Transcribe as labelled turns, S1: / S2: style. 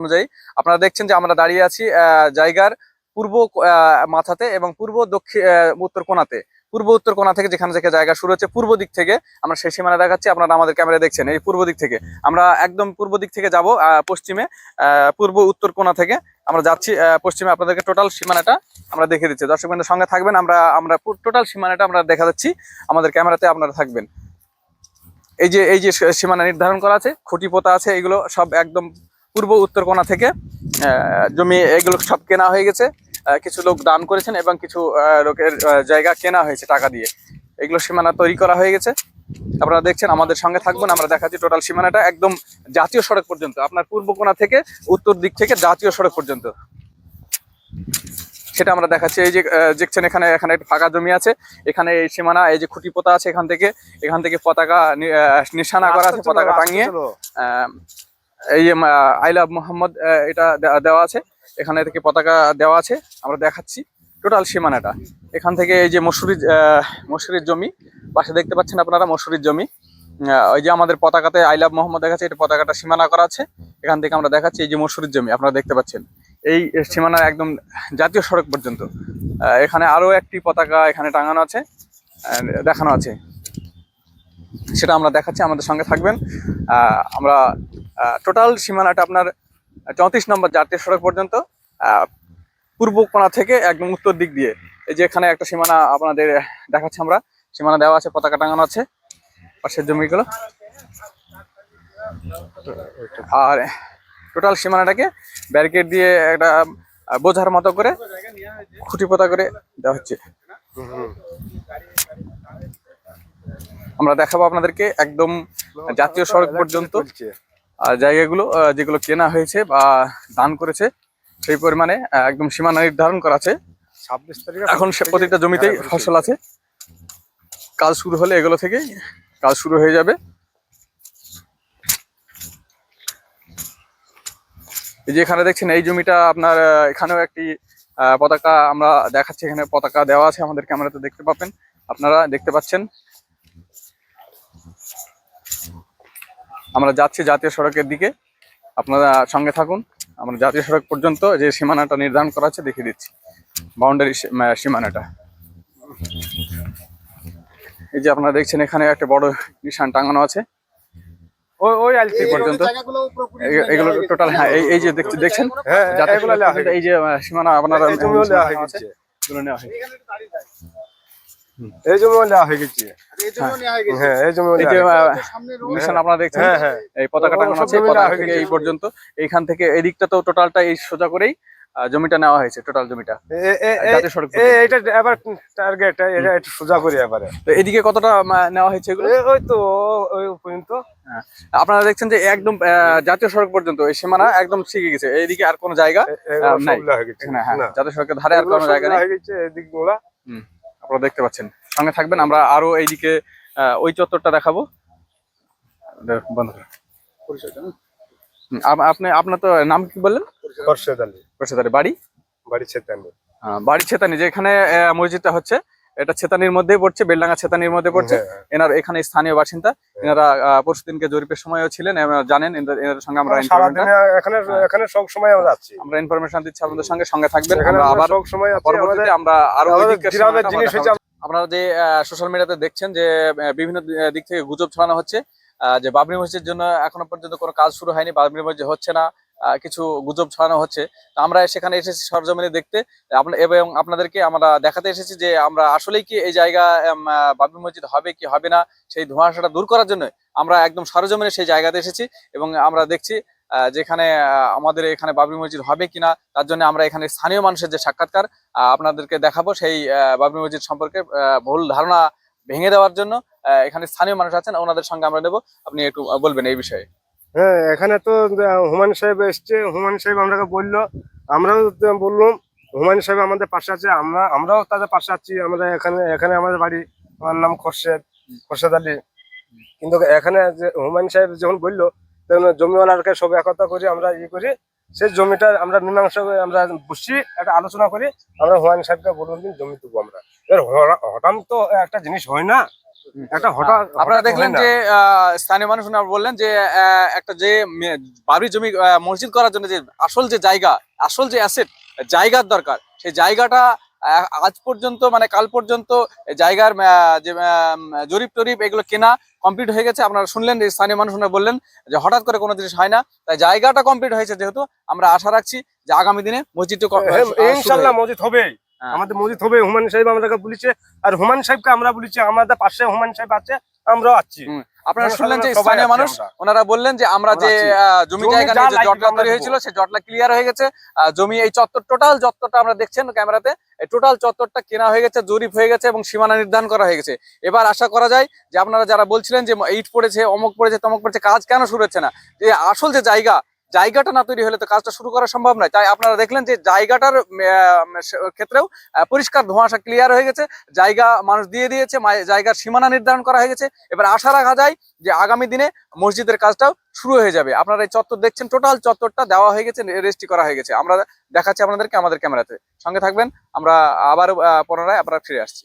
S1: অনুযায়ী আপনারা দেখছেন যে আমরা দাঁড়িয়ে আছি জায়গার পূর্ব মাথাতে এবং পূর্ব দক্ষিণ উত্তর কোণাতে। পূর্ব উত্তর কোণা থেকে যেখানে থেকে জায়গা শুরু হচ্ছে, পূর্ব দিক থেকে আমরা সেই সীমানা দেখাচ্ছি, আপনারা আমাদের ক্যামেরা দেখছেন, এই পূর্ব দিক থেকে। আমরা একদম পূর্ব দিক থেকে যাব পশ্চিমে পূর্ব উত্তর কোণা থেকে। আমরা যাচ্ছি পশ্চিমে, আপনাদেরকে টোটাল সীমানাটা আমরা দেখে দিচ্ছি। দর্শক বন্ধুর সঙ্গে থাকবেন, আমরা আমরা টোটাল সীমানাটা আমরা দেখা যাচ্ছি, আমাদের ক্যামেরাতে আপনারা থাকবেন। এই যে এই যে সীমানা নির্ধারণ করা আছে খুঁটি পোতা আছে, এগুলো সব একদম পূর্ব উত্তর কোণা থেকে আহ, জমি এগুলো সব কেনা হয়ে গেছে। কিছু লোক দান করেছেন এবং কিছু লোকের জায়গা কেনা হয়েছে টাকা দিয়ে। এগুলো সীমানা তৈরি করা হয়ে গেছে। আপনারা দেখছেন আমাদের সঙ্গে থাকবেন আমরা দেখাচ্ছি টোটাল সীমানাটা একদম জাতীয় সড়ক পর্যন্ত। আপনার পূর্ব কোণা থেকে উত্তর দিক থেকে জাতীয় সড়ক পর্যন্ত। সেটা আমরা দেখাচ্ছি। এই যে দেখছেন এখানে এখানে একটা ফাঁকা জমি আছে। এখানে এই সীমানা এই যে খুঁটি পোতা আছে এখান থেকে। এখান থেকে পতাকা নিশানা করা আছে পতাকা টাঙিয়ে। আহ, এই আই লাভ মোহাম্মদ এটা দেওয়া আছে। এখানে থেকে পতাকা দেওয়া আছে। আমরা দেখাচ্ছি টোটাল সীমানাটা। এখান থেকে এই যে মসুরি মসুরির জমি, পাশে দেখতে পাচ্ছেন আপনারা মসুরির জমি। ওই যে আমাদের পতাকাতে আই লাভ মোহাম্মদ দেখাচ্ছে, এটা পতাকাটা সীমানা করা আছে। এখান থেকে আমরা দেখাচ্ছি এই যে মসুরির জমি, আপনারা দেখতে পাচ্ছেন। এই সীমানা একদম জাতীয় সড়ক পর্যন্ত। এখানে আরও একটি পতাকা এখানে টাঙানো আছে দেখানো আছে। সেটা আমরা দেখাচ্ছি, আমাদের সঙ্গে থাকবেন। আমরা টোটাল সীমানাটা আপনার চৌত্রিশ নম্বর জাতীয় সড়ক পর্যন্ত পূর্ব কোণা থেকে একদম উত্তর দিক দিয়ে। এই যে এখানে একটা সীমানা আপনাদের দেখাচ্ছি আমরা। সীমানা দেওয়া আছে, পতাকা টাঙানো আছে, পাশের জমিগুলো। আর টোটাল সীমানাটাকে ব্যারিকেড দিয়ে একটা বোঝার মতো করে খুঁটি পোতা করে দেওয়া হচ্ছে। আমরা দেখাবো আপনাদেরকে একদম জাতীয় সড়ক পর্যন্ত। জায়গাগুলো যেগুলো কেনা হয়েছে বা দান করেছে সেই পরিমাণে একদম সীমানা নির্ধারণ করা আছে।
S2: ছাব্বিশ তারিখ
S1: এখন সে প্রতিটা জমিতেই ফসল আছে। কাজ শুরু হলে এগুলো থেকেই কাজ শুরু হয়ে যাবে। এই যে এখানে দেখছেন এই জমিটা আপনার এখানেও একটি আহ, পতাকা আমরা দেখাচ্ছি। এখানে পতাকা দেওয়া আছে আমাদের ক্যামেরাতে দেখতে পাবেন। আপনারা দেখতে পাচ্ছেন। আমরা যাচ্ছি জাতীয় সড়কের দিকে। আপনারা সঙ্গে থাকুন। আমরা জাতীয় সড়ক পর্যন্ত যে সীমানাটা নির্ধারণ করা আছে দেখিয়ে দিচ্ছি। বাউন্ডারি সীমানাটা। এই যে আপনারা দেখছেন এখানে একটা বড় নিশান টাঙানো আছে।
S2: ওই ওই
S1: পর্যন্ত। এগুলো টোটাল হ্যাঁ এই যে দেখছেন? এই যে সীমানা আপনারা
S2: হয়ে
S1: আছে,
S2: গেছে।
S1: নেওয়া
S2: এই জমিও হয়ে গেছে। হ্যাঁ এই
S1: এই
S2: হয়ে
S1: আপনারা দেখছেন?
S2: হ্যাঁ হ্যাঁ।
S1: এই পতাকা টাঙানো আছে
S2: জমি
S1: পতাকা
S2: নেওয়া হয়ে
S1: থেকে
S2: গেছে।
S1: এই পর্যন্ত। এইখান থেকে এই দিকটা তো টোটালটা এই সোজা করেই জমিটা নেওয়া হয়েছে টোটাল জমিটা।
S2: এবার টার্গেট এটা একটু সোজা করি এবারে।
S1: তো এদিকে কতটা নেওয়া হয়েছে এগুলো?
S2: ওই তো ওই পর্যন্ত।
S1: আপনারা দেখছেন যে একদম আহ, জাতীয় সড়ক পর্যন্ত এই সীমানা একদম শিখে গেছে। এইদিকে আর কোনো জায়গা নাই।
S2: হয়ে
S1: হ্যাঁ জাতীয় সড়কের ধারে আর কোনো জায়গা
S2: লেয়া
S1: নেই।
S2: এদিকগুলা
S1: আপনারা দেখতে পাচ্ছেন। সঙ্গে থাকবেন আমরা আরও এইদিকে ওই চত্বরটা দেখাবো। দেখুন, বন্ধ আপ- আপনি আপনার তো নাম কি বললেন?
S2: খরশেদ আলী।
S1: পেশাদারি বাড়ি?
S2: বাড়ি ছেতানি।
S1: বাড়ি ছেতানি যেখানে মসজিদটা হচ্ছে। এটা ছেতানির মধ্যেই পড়ছে বেলডাঙ্গা ছেতানির মধ্যে পড়ছে।
S2: হ্যাঁ,
S1: এনার এখানে স্থানীয় বাসিন্দা। এনারা আহ, পরশুদিনকে জরিপের সময়ও ছিলেন জানেন এনাদের সঙ্গে আমরা
S2: এখানে এখানে সব সময় আমরা যাচ্ছি।
S1: আমরা ইনফরমেশন দিচ্ছি আপনাদের সঙ্গে সঙ্গে থাকবেন। আমরা আবার
S2: সব সময়
S1: পরবর্তীতে আমরা আরও
S2: জিনিস।
S1: আপনারা যে সোশ্যাল মিডিয়াতে দেখছেন যে বিভিন্ন দিক থেকে গুজব ছড়ানো হচ্ছে আহ, যে বাবরি মসজিদের জন্য এখনও পর্যন্ত কোনো কাজ শুরু হয়নি বাবরি মসজিদ হচ্ছে না। কিছু গুজব ছড়ানো হচ্ছে। আমরা সেখানে এসেছি সরজমিনে দেখতে। এবং আপনাদেরকে আমরা দেখাতে এসেছি যে আমরা আসলেই কি এই জায়গা বাবরি মসজিদ হবে কি হবে না, সেই ধোঁয়াশাটা দূর করার জন্য আমরা একদম সরজমিনে সেই জায়গাতে এসেছি। এবং আমরা দেখছি যেখানে আমাদের এখানে বাবরি মসজিদ হবে কিনা, তার জন্য আমরা এখানে স্থানীয় মানুষের যে সাক্ষাৎকার আপনাদেরকে দেখাবো সেই বাবরি মসজিদ সম্পর্কে ভুল ধারণা ভেঙে দেওয়ার জন্য এখানে স্থানীয় মানুষ আছেন, ওনাদের সঙ্গে আমরা নেব। আপনি একটু বলবেন এই বিষয়ে।
S2: হ্যাঁ এখানে তো হুমায়ুন সাহেব এসছে। হুমায়ুন সাহেব আমাকে বলল, আমরাও বললাম, হুমায়ুন সাহেব আমাদের পাশে আছে, আমরা, আমরাও তাদের পাশে আছি, আমরা এখানে এখানে আমাদের বাড়ি। আমার নাম খরশেদ খরশেদ আলী। কিন্তু এখানে যে হুমায়ুন সাহেব যখন বলল, তখন জমিওয়ালাকে সব একতা করি, আমরা ই করি সেই জমিটা আমরা মীমাংসা করে আমরা বসি, একটা আলোচনা করি, আমরা হুমায়ুন সাহেবকে বলুন জমি দেবো আমরা। এবার হঠাৎ তো একটা জিনিস হয় না একটা হঠাৎ
S1: আপনারা দেখলেন যে স্থানীয় মানুষ বললেন যে একটা যে বাবরি জমি মসজিদ করার জন্য যে আসল যে জায়গা আসল যে অ্যাসেট জায়গার দরকার। সেই জায়গাটা আজ পর্যন্ত মানে কাল পর্যন্ত জায়গার যে জরিপ টরিপ এগুলো কেনা কমপ্লিট হয়ে গেছে। আপনারা শুনলেন যে স্থানীয় মানুষ বললেন যে হঠাৎ করে কোনো জিনিস হয় না। তাই জায়গাটা কমপ্লিট হয়েছে যেহেতু। আমরা আশা রাখছি যে আগামী দিনে মসজিদটা
S2: হ্যাঁ, ইনশাল্লাহ মসজিদ হবে
S1: হ্যাঁ।
S2: আমাদের মসজিদ হবে হুমায়ুন সাহেব আমাদেরকে বলেছে আর হুমায়ুন সাহেবকে আমরা বলেছি আমাদের পাশে হুমায়ুন সাহেব আছে আমরাও আছি।
S1: আপনারা শুনলেন যে স্থানীয় মানুষ ওনারা বললেন যে আমরা যে জমি জায়গা নিয়ে যে জটলা তৈরি হয়েছিল সেই জটলা ক্লিয়ার হয়ে গেছে। জমি এই চত্বর টোটাল চত্বরটা আমরা দেখছেন ক্যামেরাতে। এই টোটাল চত্বরটা কেনা হয়ে গেছে জরিপ হয়ে গেছে এবং সীমানা নির্ধারণ করা হয়ে গেছে। এবার আশা করা যায় যে আপনারা যারা বলছিলেন যে ইট পড়েছে অমুক পড়েছে তমক পড়েছে কাজ কেন শুরু হচ্ছে না? যে আসল যে জায়গা জায়গাটা না তৈরি হলে তো কাজটা শুরু করা সম্ভব নয়। তাই আপনারা দেখলেন যে জায়গাটার ক্ষেত্রেও পরিষ্কার ধোঁয়াশা ক্লিয়ার হয়ে গেছে। জায়গা মানুষ দিয়ে দিয়েছে জায়গার সীমানা নির্ধারণ করা হয়ে গেছে। এবার আশা রাখা যায় যে আগামী দিনে মসজিদের কাজটাও শুরু হয়ে যাবে। আপনারা এই চত্বর দেখছেন টোটাল চত্বরটা দেওয়া হয়ে গেছে রেজিস্ট্রি করা হয়ে গেছে। আমরা দেখাচ্ছি আপনাদেরকে আমাদের ক্যামেরাতে। সঙ্গে থাকবেন, আমরা আবার পুনরায় আপনারা ফিরে আসছি।